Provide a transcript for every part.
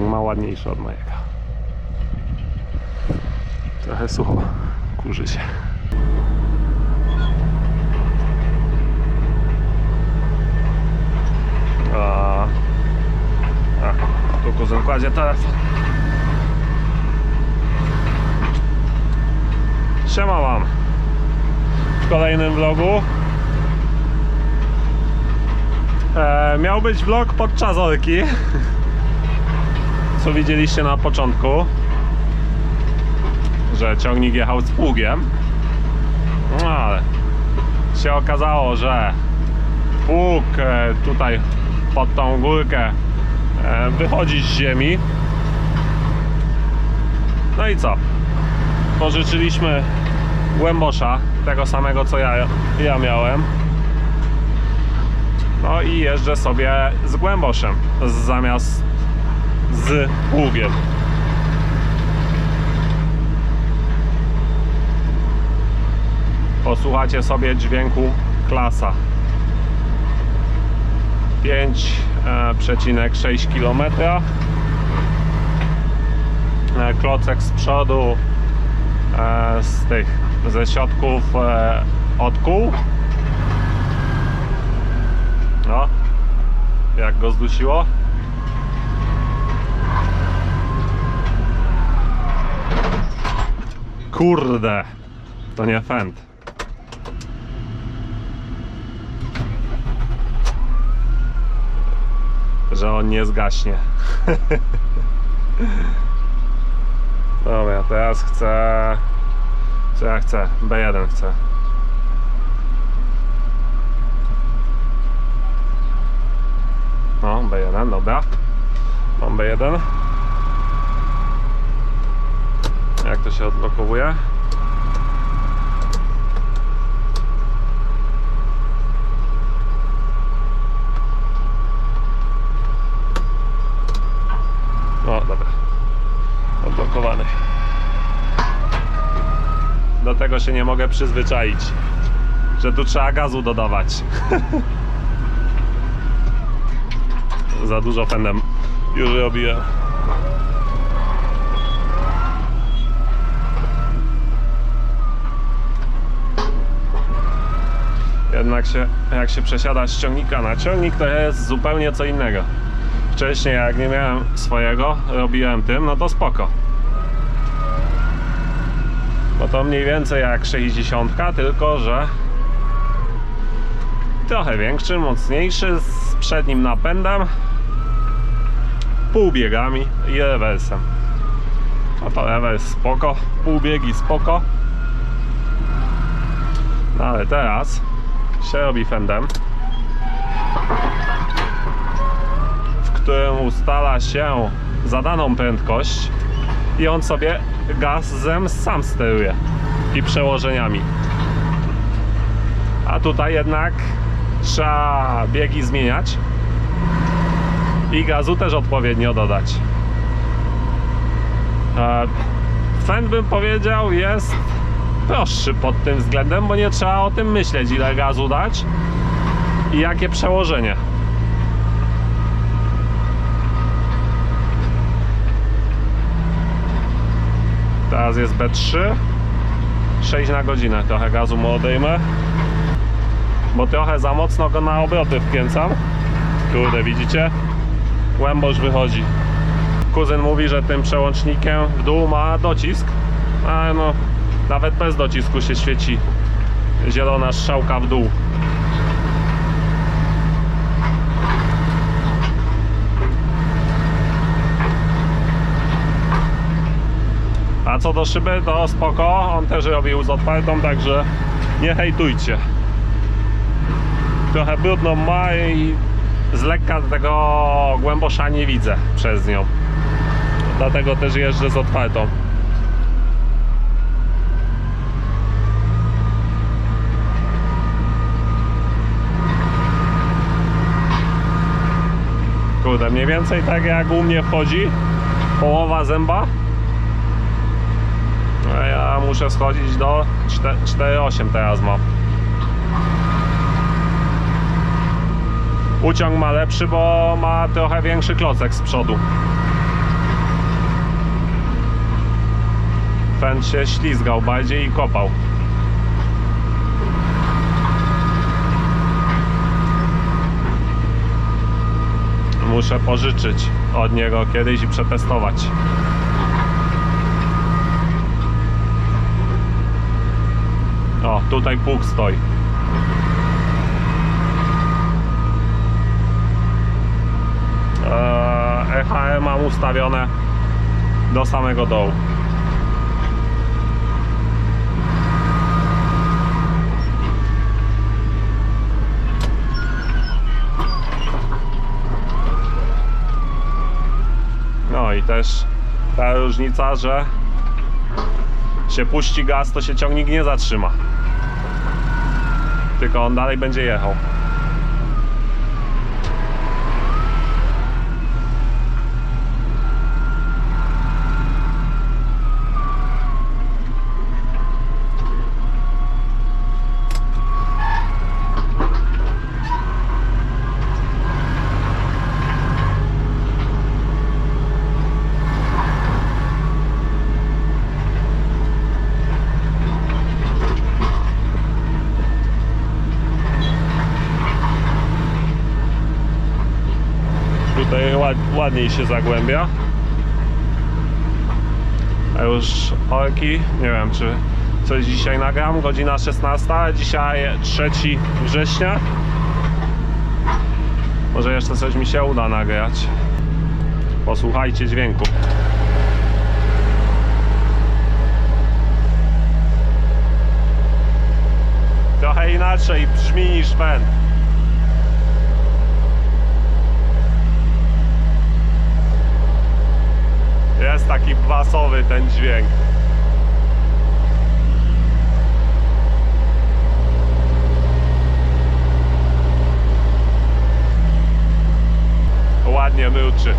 ma ładniejszy od mojego. Trochę sucho, kurzy się. A, a tu kuzyn kładzie telefon. Siema wam w kolejnym vlogu. E, miał być vlog podczas Olki, co widzieliście na początku, że ciągnik jechał z pługiem. No ale się okazało, że pług e, tutaj pod tą górkę e, wychodzi z ziemi. No i co? Pożyczyliśmy głębosza, tego samego co ja, ja miałem. No i jeżdżę sobie z głęboszem zamiast z pługiem. Posłuchacie sobie dźwięku klasa. 5,6 km. E, Klocek z przodu e, z tych ze środków e, od kół. No, jak go zdusiło. Kurde, to nie fent. Że on nie zgaśnie. Dobra, teraz chcę. Co ja chcę? B1 chcę. No, B1, dobra. Mam B1. Jak to się odblokowuje? O, dobra. Odblokowany. Do tego się nie mogę przyzwyczaić, że tu trzeba gazu dodawać. Za dużo pędem już robiłem. Jednak się, jak się przesiada z ciągnika na ciągnik, to jest zupełnie co innego. Wcześniej jak nie miałem swojego, robiłem tym, no to spoko. Bo to mniej więcej jak 60, tylko że trochę większy, mocniejszy, z przednim napędem, półbiegami i rewersem. No to rewers spoko, półbiegi spoko. No ale teraz się robi fendem, w którym ustala się zadaną prędkość i on sobie gazem sam steruje i przełożeniami. A tutaj jednak trzeba biegi zmieniać i gazu też odpowiednio dodać. E, Fend bym powiedział jest prostszy pod tym względem, bo nie trzeba o tym myśleć ile gazu dać i jakie przełożenie. Teraz jest B3 6 na godzinę, trochę gazu mu odejmę bo trochę za mocno go na obroty wkręcam. Kurde widzicie? Głębosz wychodzi. Kuzyn mówi, że tym przełącznikiem w dół ma docisk. Ale no nawet bez docisku się świeci zielona strzałka w dół A co do szyby, to spoko, on też robił z otwartą, także nie hejtujcie. Trochę brudną ma i z lekka tego głębosza nie widzę przez nią. Dlatego też jeżdżę z otwartą. kurde, mniej więcej tak jak u mnie wchodzi połowa zęba. A ja muszę schodzić do 4,8 teraz mam uciąg ma lepszy, bo ma trochę większy klocek z przodu. Fent się ślizgał bardziej i kopał. Muszę pożyczyć od niego kiedyś i przetestować. O, tutaj pług stoi. EHM mam ustawione do samego dołu. Też ta różnica, że się puści gaz, to się ciągnik nie zatrzyma. Tylko on dalej będzie jechał. Tutaj ład, ładniej się zagłębia. A już orki, nie wiem czy coś dzisiaj nagram, godzina 16, dzisiaj 3 września. Może jeszcze coś mi się uda nagrać. Posłuchajcie dźwięku. Trochę inaczej brzmi niż ten. Jest taki basowy ten dźwięk. Ładnie myłczy.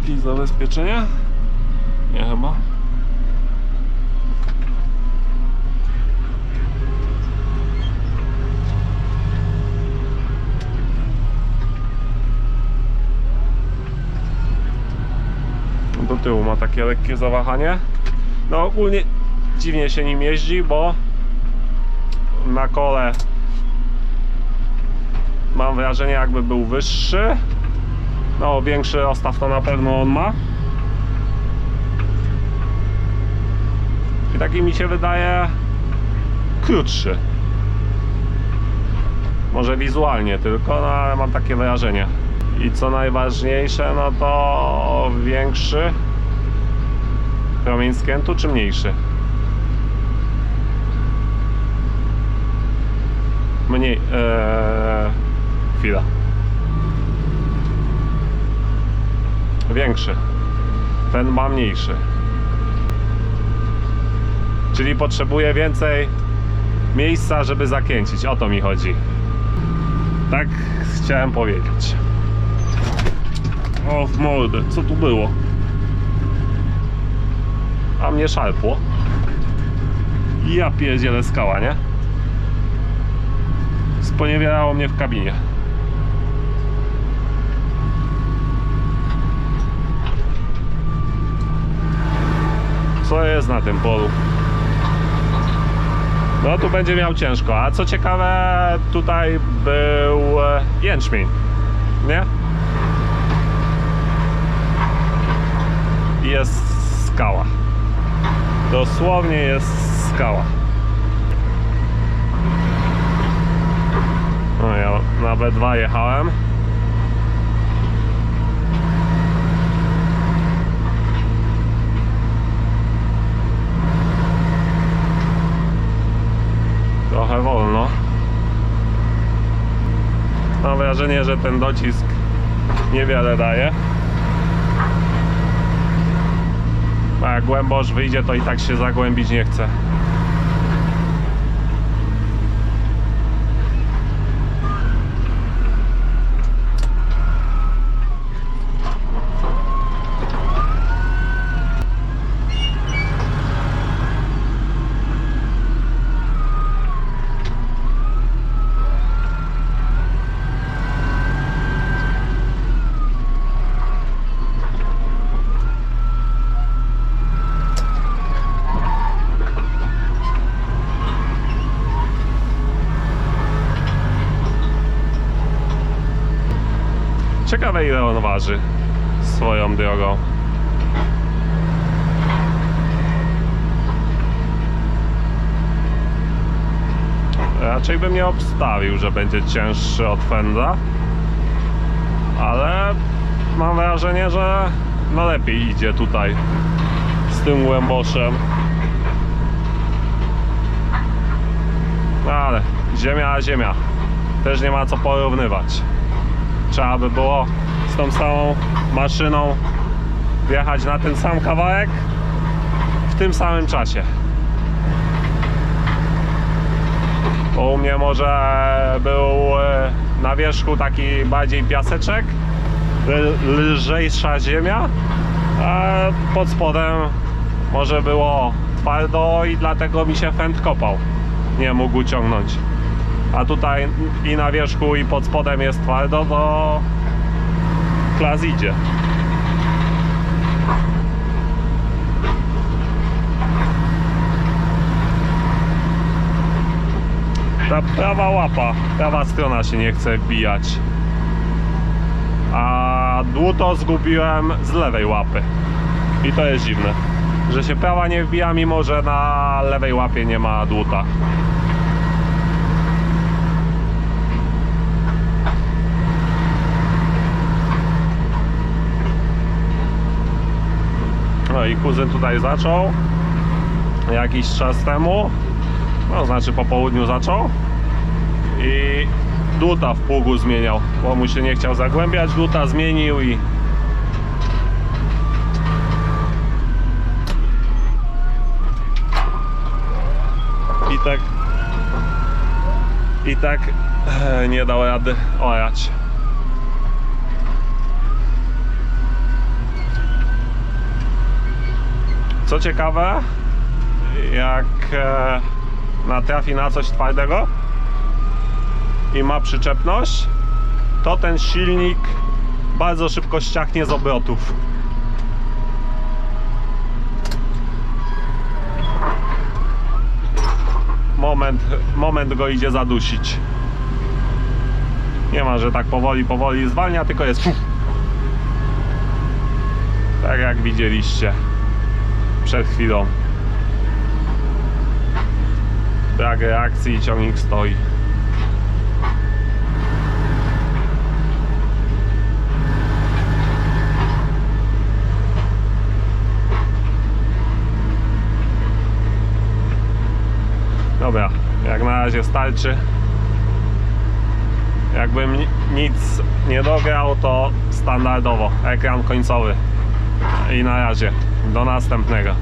Jakieś zabezpieczenie? Nie chyba. Do tyłu ma takie lekkie zawahanie. No ogólnie dziwnie się nim jeździ, bo na kole mam wrażenie jakby był wyższy no, większy rozstaw to na pewno on ma. I taki mi się wydaje krótszy. Może wizualnie tylko, no ale mam takie wrażenie. I co najważniejsze, no to większy promień skrętu czy mniejszy? Mniej. Eee, chwila. Większy. Ten ma mniejszy. Czyli potrzebuje więcej miejsca, żeby zakręcić. O to mi chodzi. Tak chciałem powiedzieć. O, w mordę. Co tu było? A mnie szarpło. Ja pierdzielę skała, nie? Sponiewierało mnie w kabinie. Co jest na tym polu. No tu będzie miał ciężko, a co ciekawe tutaj był e, jęczmień, nie? Jest skała. Dosłownie jest skała. No ja na B2 jechałem. trochę wolno. Mam wrażenie, że ten docisk niewiele daje. A jak głębosz wyjdzie, to i tak się zagłębić nie chce. Ciekawe ile on waży swoją drogą. Raczej bym nie obstawił, że będzie cięższy od Fenda. Ale mam wrażenie, że no lepiej idzie tutaj z tym głęboszem. No ale ziemia ziemia. Też nie ma co porównywać. Trzeba by było z tą samą maszyną wjechać na ten sam kawałek w tym samym czasie. Bo u mnie może był e, na wierzchu taki bardziej piaseczek, lżejsza ziemia, a pod spodem może było twardo i dlatego mi się fend kopał. Nie mógł ciągnąć. A tutaj i na wierzchu i pod spodem jest twardo, to klas idzie. Ta prawa łapa, prawa strona się nie chce wbijać. A dłuto zgubiłem z lewej łapy. I to jest dziwne, że się prawa nie wbija, mimo że na lewej łapie nie ma dłuta. No i kuzyn tutaj zaczął. Jakiś czas temu, no znaczy po południu zaczął. I dłuta w pługu zmieniał, bo mu się nie chciał zagłębiać, dłuta zmienił i i tak i tak e, nie dał rady orać. Co ciekawe, jak e, natrafi na coś twardego i ma przyczepność, to ten silnik bardzo szybko ściachnie z obrotów. Moment, moment go idzie zadusić. Nie ma, że tak powoli, powoli zwalnia, tylko jest. Tak jak widzieliście przed chwilą. Brak reakcji ciągnik stoi. Dobra, jak na razie starczy. Jakbym ni- nic nie dograł, to standardowo ekran końcowy. I na razie, do następnego.